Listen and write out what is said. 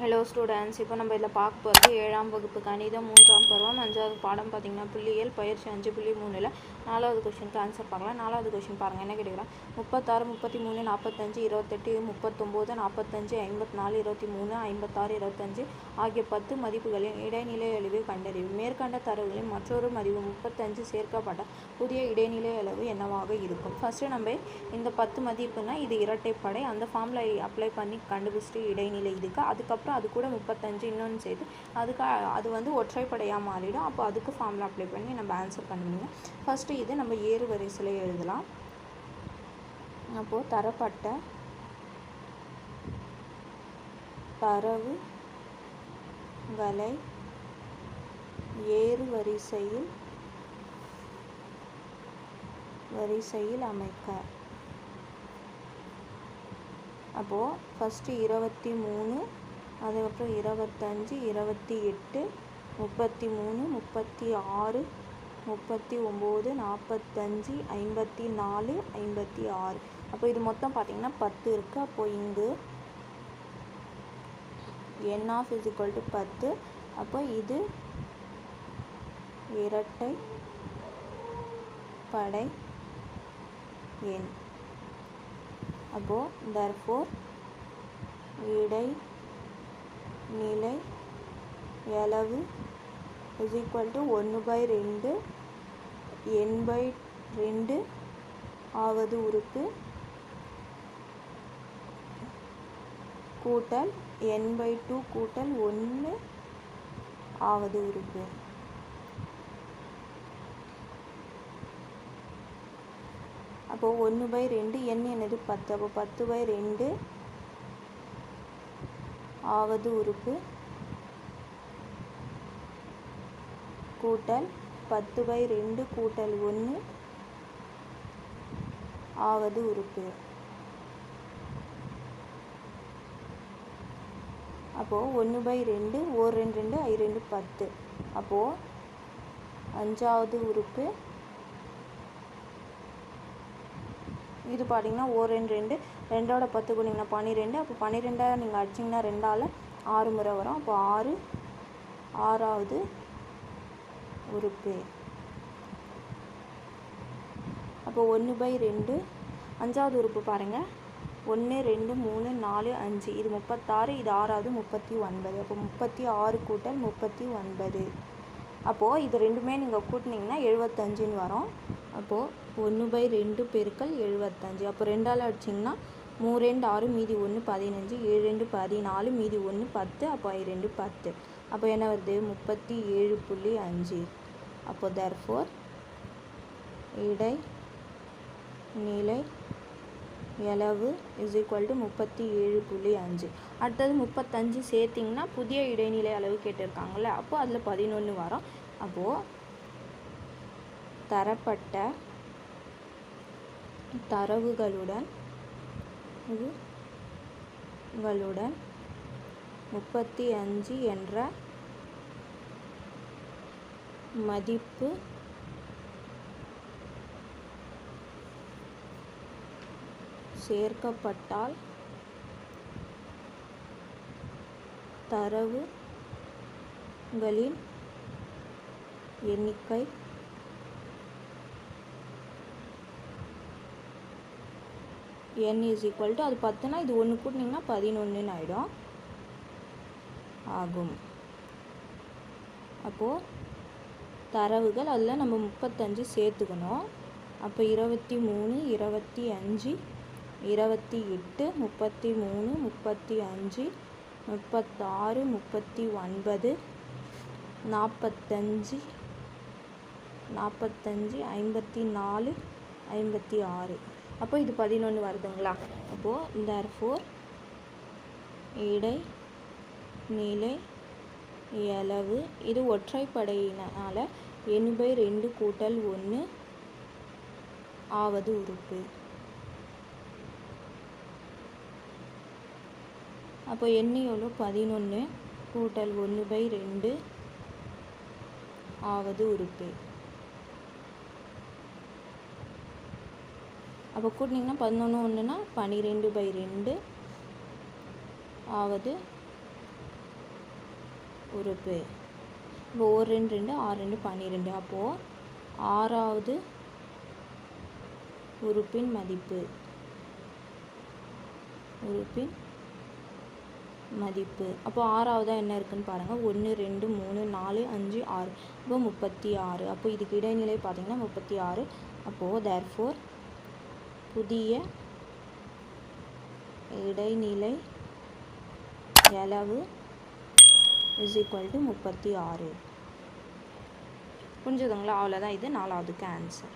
Hello students இப்போ நம்ம இதில் பார்க்க போகிறது ஏழாம் வகுப்பு கணிதம் மூன்றாம் பருவம் அஞ்சாவது பாடம் பார்த்தீங்கன்னா புள்ளியியல் பயிற்சி அஞ்சு புள்ளி மூணில் நாலாவது கொஷினுக்கு ஆன்சர் பார்க்கலாம். நாலாவது கொஷின் பாருங்கள் என்ன கேட்குறேன் முப்பத்தாறு முப்பத்தி மூணு நாற்பத்தஞ்சு இருபத்தெட்டு முப்பத்தொம்போது நாற்பத்தஞ்சு ஐம்பத்தி நாலு இருபத்தி மூணு ஐம்பத்தாறு இருபத்தஞ்சு ஆகிய பத்து மதிப்புகளின் இடைநிலை அளவு கண்டறிவு. மேற்கண்ட தரவுகளின் மற்றொரு மதிப்பு முப்பத்தஞ்சு சேர்க்கப்பட்ட புதிய இடைநிலை அளவு என்னவாக இருக்கும்? ஃபஸ்ட்டு நம்ம இந்த பத்து மதிப்புனா இது இரட்டைப்படை. அந்த ஃபார்மில் அப்ளை பண்ணி கண்டுபிடிச்சிட்டு இடைநிலை இதுக்கு. அதுக்கப்புறம் அது கூட முப்பத்தஞ்சு இன்னொன்று சேர்த்து அதுக்கு அது வந்து ஒற்றைப்படையாக மாறிடும். அப்போ அதுக்கு ஃபார்முலா அப்ளை பண்ணி நம்ம ஆன்சர் பண்ணுவீங்க ஃபஸ்ட்டு இது நம்ம ஏறு வரிசையில் எழுதலாம். அப்போது தரப்பட்ட தரவுகளை ஏறு வரிசையில் வரிசையில் அமைக்க. அப்போது ஃபஸ்ட்டு இருபத்தி மூணு அதுக்கப்புறம் இருபத்தஞ்சி இருபத்தி எட்டு முப்பத்தி மூணு முப்பத்தி ஆறு முப்பத்தி ஒம்பது நாற்பத்தஞ்சி ஐம்பத்தி நாலு ஐம்பத்தி ஆறு. அப்போ இது மொத்தம் பார்த்திங்கன்னா பத்து இருக்குது அப்போது இங்கு N of is equal to பத்து. அப்போ இது இரட்டை படை எண் அப்போது தர்ஃபோர் இடை நிலை அளவு இஸ் ஈக்குவல் டு ஒன்று பை ரெண்டு என் பை ரெண்டு ஆவது உறுப்பு கூட்டல் என் பை டூ கூட்டல் ஒன்று ஆவது உறுப்பு. அப்போது ஒன்று பை ரெண்டு எண் என்னது பத்து. அப்போ பத்து பை ரெண்டு ஆவது உறுப்பு. கூட்டல் பத்து பை ரெண்டு கூட்டல் ஒன்று ஆவது உறுப்பு. அப்போது ஒன்று பை ரெண்டு ஓர் ரெண்டு ரெண்டு ஐ ரெண்டு பத்து. அப்போது அஞ்சாவது உறுப்பு. இது பார்த்தீங்கன்னா ஒரு ரெண்டு ரெண்டு. ரெண்டோட பத்து கொடுங்கன்னா பன்னிரெண்டு அப்போ பன்னிரெண்டாக நீங்கள் அடிச்சிங்கன்னா ரெண்டால் ஆறு முறை வரும். அப்போ ஆறு ஆறாவது உறுப்பு அப்போ ஒன்று பை ரெண்டு. அஞ்சாவது உறுப்பு பாருங்கள் ஒன்று ரெண்டு மூணு நாலு அஞ்சு. இது முப்பத்தாறு இது ஆறாவது முப்பத்தி ஒன்பது. அப்போ முப்பத்தி ஆறு கூட்டல் முப்பத்தி ஒன்பது. அப்போது இது ரெண்டுமே நீங்கள் கூட்டினீங்கன்னா எழுபத்தஞ்சுன்னு வரும். அப்போது ஒன்று பை ரெண்டு பெருக்கள் எழுபத்தஞ்சு அப்போ ரெண்டால் அடிச்சிங்கன்னா மூணு ரெண்டு ஆறு மீதி ஒன்று பதினஞ்சு ஏழு ரெண்டு பதினாலு மீதி ஒன்று பத்து அப்போ ஐ ரெண்டு பத்து. அப்போ என்ன வருது? முப்பத்தி ஏழு புள்ளி அஞ்சு. அப்போ தர்ஃபோர் இடை நிலை எளவு இஸ் ஈக்குவல் டு முப்பத்தி ஏழு புள்ளி அஞ்சு. அடுத்தது முப்பத்தஞ்சு சேர்த்திங்கன்னா புதிய இடைநிலை அளவு கேட்டிருக்காங்களே அப்போது அதில் பதினொன்று வரும். அப்போது தரப்பட்ட தரவுகளுடன் களுடன் முப்பத்தி அஞ்சு என்ற மதிப்பு சேர்க்கப்பட்டால் தரவுகளின் எண்ணிக்கை என் இஸ் ஈக்குவல் டு அது பத்துனா இது ஒன்று கூட்டினீங்கன்னா பதினொன்றுன்னு ஆகிடும் ஆகும். அப்போது தரவுகள் அதில் நம்ம முப்பத்தஞ்சு சேர்த்துக்கணும். அப்போ இருபத்தி மூணு இருபத்தி அஞ்சு இருபத்தி எட்டு முப்பத்தி மூணு முப்பத்தி அஞ்சு முப்பத்தாறு முப்பத்தி ஒன்பது நாற்பத்தஞ்சு நாற்பத்தஞ்சு ஐம்பத்தி நாலு ஐம்பத்தி ஆறு. அப்போ இது பதினொன்று வருதுங்களா? அப்போது இந்த ஃபோர் இடை நிலை அளவு இது ஒற்றைப்படையினால் எண்பை ரெண்டு கூட்டல் ஒன்று ஆவது உறுப்பு. அப்போ என்ன எவ்வளோ பதினொன்று கூட்டல் ஒன்று பை ரெண்டு ஆவது உறுப்பு. அப்போ கூட்டினீங்கன்னா பதினொன்று ஒன்றுனா பன்னிரெண்டு பை ரெண்டு ஆவது உறுப்பு. இப்போ ஒரு ரெண்டு ரெண்டு ஆறு ரெண்டு பன்னிரெண்டு அப்போது ஆறாவது உறுப்பின் மதிப்பு. உறுப்பின் மதிப்பு. அப்போ ஆறாவதாக என்ன இருக்குன்னு பாருங்கள் ஒன்று ரெண்டு மூணு நாலு அஞ்சு ஆறு. அப்போ முப்பத்தி ஆறு அப்போ இதுக்கு இடைநிலை பார்த்திங்கன்னா முப்பத்தி ஆறு அப்போது தேர்ஃபோர் புதிய இடைநிலை எளவு இஸ் ஈக்குவல் டு முப்பத்தி ஆறு புரிஞ்சுதுங்களா? அவ்வளோதான் இது நாலாவதுக்கு ஆன்சர்